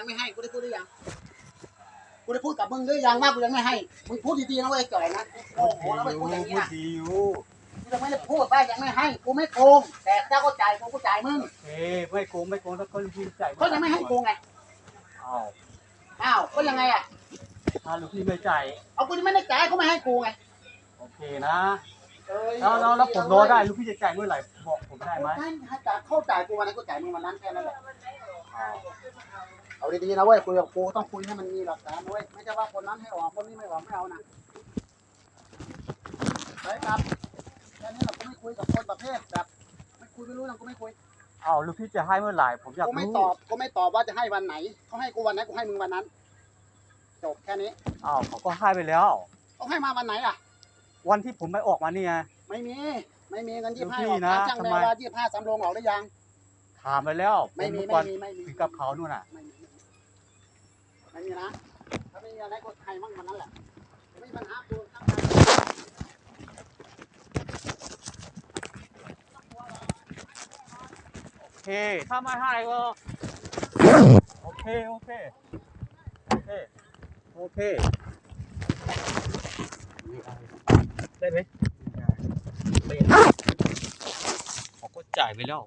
ยังไม่ให้กูได้พูดหรือยังกูได้พูดกับมึงหรือยังว่ากูยังไม่ให้มึงพูดดีๆนะเว้ยไอ้จ่อยนะโอ้โหแล้วไม่พูดอย่างนี้พูดนะดีอยู่กูยังไม่ได้พูดว่ายังไม่ให้กูไม่โกงแต่ถ้าก็จ่ายกูก็จ่ายมึงเอ้ไม่โกงไม่โกงแล้วก็ลูกพี่จ่ายเขายังไม่ให้กูไงอ้าวอ้าวก็ยังไงอะถ้าลูกพี่ไม่จ่ายเอากูยังไม่ได้จ่ายเขาไม่ให้กูไงโอเคนะเอ้ยแล้วแล้วแล้วผมรอได้ลูกพี่จะจ่ายเมื่อไหร่บอกผมได้ไหมให้ให้จ่ายเข้าจ่ายกูวันนั้นกูจ่ายมึงวันนั้นแค่นั้นแหละอ้าวเอา ดีๆนะเว้ยคุยกับกูต้องคุยให้มันมีหลักฐานนะเว้ยไม่ใช่ว่าคนนั้นให้ออกคนนี้ไม่ออกไม่เอานะไปครับแค่นี้เราก็ไม่คุยกับคนประเภทแบบไม่คุยไม่รู้เรื่องกูไม่คุยอ้าวลูกพี่จะให้เมื่อไหร่ผมอยากกูไม่รู้ตอบกูไม่ตอบว่าจะให้วันไหนเขาให้กูวันไหนกูให้มึงวันนั้น จบแค่นี้อ้าวเขาก็ให้ไปแล้ว เขาให้มาวันไหนอะ วันที่ผมไม่ออกมานี่ไงไม่มี ไม่มีเงินลูยี่กห้าพี่ออกนะค่าจ้างแมทำไมวว่ายี่ห้าสำรองออกหรือยังถามไปแล้วผไม่มมีก่ไม่อนมีไม่มีถึงกับเขานู่นน่ะ ไม่มี ไม่มีนะถ้าไม่มีอะไรก็ให้มั่งวันนั้นแหละไม่มีปัญหากูทั้งนั้นโอเคถ้าไม่ให้ก็โอเคโอเคโอเคโอเคได้ไหมไม่ได้เขาก็จ่ายไปแล้ว